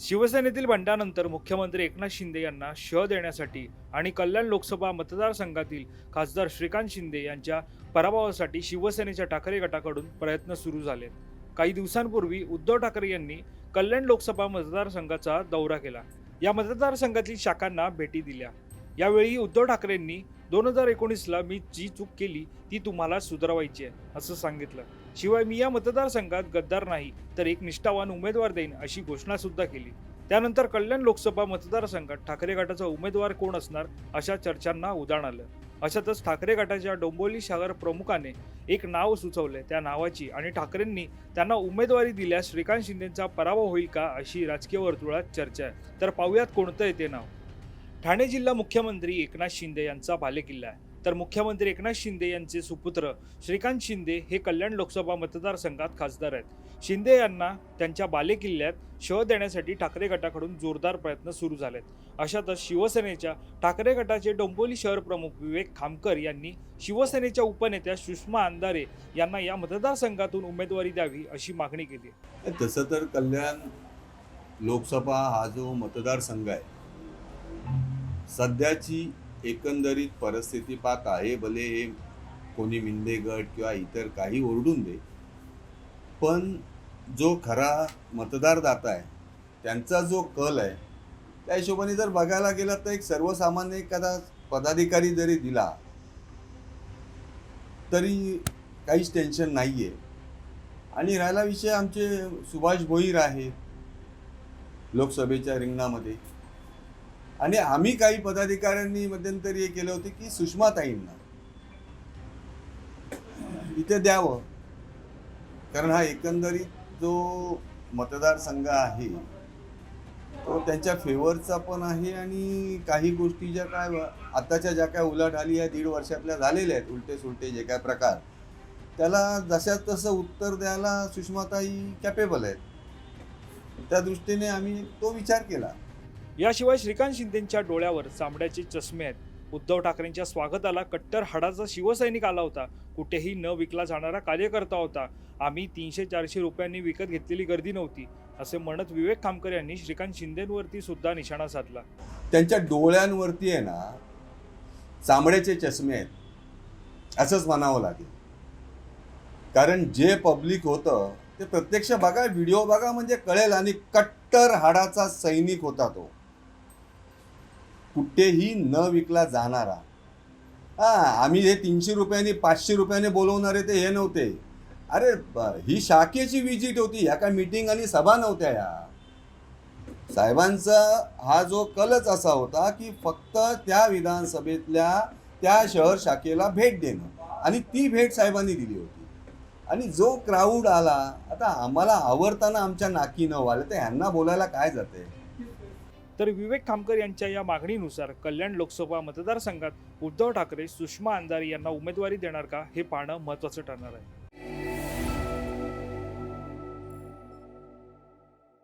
शिवसेनेतील बंडानंतर मुख्यमंत्री एकनाथ शिंदे यांना शह देण्यासाठी आणि कल्याण लोकसभा मतदारसंघातील खासदार श्रीकांत शिंदे यांच्या पराभवासाठी शिवसेनेच्या ठाकरे गटाकडून प्रयत्न सुरू झाले काही दिवसांपूर्वी उद्धव ठाकरे यांनी कल्याण लोकसभा मतदारसंघाचा दौरा केला. या मतदारसंघातील शाखांना भेटी दिल्या. यावेळी उद्धव ठाकरेंनी दोन हजार एकोणीसला मी जी चूक केली ती तुम्हाला सुधारवायची आहे असं सांगितलं. शिवाय मी या मतदारसंघात गद्दार नाही तर एक निष्ठावान उमेदवार देईन अशी घोषणा सुद्धा केली. त्यानंतर कल्याण लोकसभा मतदारसंघात ठाकरे गटाचा उमेदवार कोण असणार अशा चर्चांना उदाहरण आलं. अशातच ठाकरे गटाच्या डोंबोली शहर प्रमुखाने एक नाव सुचवले त्या नावाची आणि ठाकरेंनी त्यांना उमेदवारी दिल्यास श्रीकांत शिंदेचा पराभव होईल का अशी राजकीय वर्तुळात चर्चा आहे. तर पाहुयात कोणतं येते नाव. ठाणे जिल्हा मुख्यमंत्री एकनाथ शिंदे यांचा बालेकिल्ला आहे. तर मुख्यमंत्री एकनाथ शिंदे यांचे सुपुत्र श्रीकांत शिंदे हे कल्याण लोकसभा मतदारसंघात खासदार आहेत. शिंदे यांना त्यांच्या बालेकिल्ल्यात शह देण्यासाठी ठाकरे गटाकडून जोरदार प्रयत्न सुरू झालेत. अशातच शिवसेनेच्या ठाकरे गटाचे डोंबिवली शहर प्रमुख विवेक खामकर यांनी शिवसेनेच्या उपनेत्या सुषमा अंधारे यांना या मतदारसंघातून उमेदवारी द्यावी अशी मागणी केली तसं तर कल्याण लोकसभा हा जो मतदारसंघ आहे सध्याची एकंदरीत परिस्थिती पाहत आहे भले हे कोणी मिंदे गट किंवा इतर काही ओरडून दे पण जो खरा मतदारदाता आहे त्यांचा जो कल आहे त्या हिशोबाने जर बघायला गेला तर एक सर्वसामान्य एखादा पदाधिकारी जरी दिला तरी काहीच टेन्शन नाही आहे आणि राहिला विषय आमचे सुभाष भोईर आहेत लोकसभेच्या रिंगणामध्ये. आणि आम्ही काही पदाधिकाऱ्यांनी मध्यंतरी हे केलं होतं की सुषमाताईंना इथे द्यावं. कारण हा एकंदरीत जो मतदारसंघ आहे तो त्यांच्या फेवरचा पण आहे आणि काही गोष्टी ज्या काय आताच्या ज्या काय उलाढाली या दीड वर्षातल्या झालेल्या आहेत उलटे सुलटे जे काय प्रकार त्याला जशा तसं उत्तर द्यायला सुषमाताई कॅपेबल आहेत. त्या दृष्टीने आम्ही तो विचार केला. याशिवाय श्रीकांत शिंदेच्या डोळ्यावर चांबड्याचे चष्मे आहेत. उद्धव ठाकरेंच्या स्वागताला कट्टर हाडाचा शिवसैनिक आला होता. कुठेही न विकला जाणारा कार्यकर्ता होता. आम्ही तीनशे चारशे रुपयांनी विकत घेतलेली गर्दी नव्हती असे म्हणत विवेक खामकर यांनी श्रीकांत शिंदेवरती सुद्धा निशाणा साधला. त्यांच्या डोळ्यांवरती आहे ना चांबड्याचे चष्मे आहेत. असंच म्हणावं लागेल. कारण जे पब्लिक होतं ते प्रत्यक्ष बघा व्हिडिओ बघा म्हणजे कळेल. आणि कट्टर हाडाचा सैनिक होता तो. कुठेही न विकला जाणारा. हा आम्ही हे तीनशे रुपयांनी पाचशे रुपयाने बोलवणारे ते हे नव्हते. अरे ही शाखेची विजिट होती. ह्या काय मीटिंग आणि सभा नव्हत्या ह्या साहेबांचा हा जो कलच असा होता की फक्त त्या विधानसभेतल्या त्या शहर शाखेला भेट देणं. आणि ती भेट साहेबांनी दिली होती. आणि जो क्राऊड आला आता आम्हाला आवडताना आमच्या नाकी न वाले तर ह्यांना बोलायला काय जाते? तर विवेक खामकर यांच्या या मागणीनुसार कल्याण लोकसभा मतदारसंघात उद्धव ठाकरे सुषमा अंधारी यांना उमेदवारी देणार का हे पाहणं महत्त्वाचं ठरणार आहे.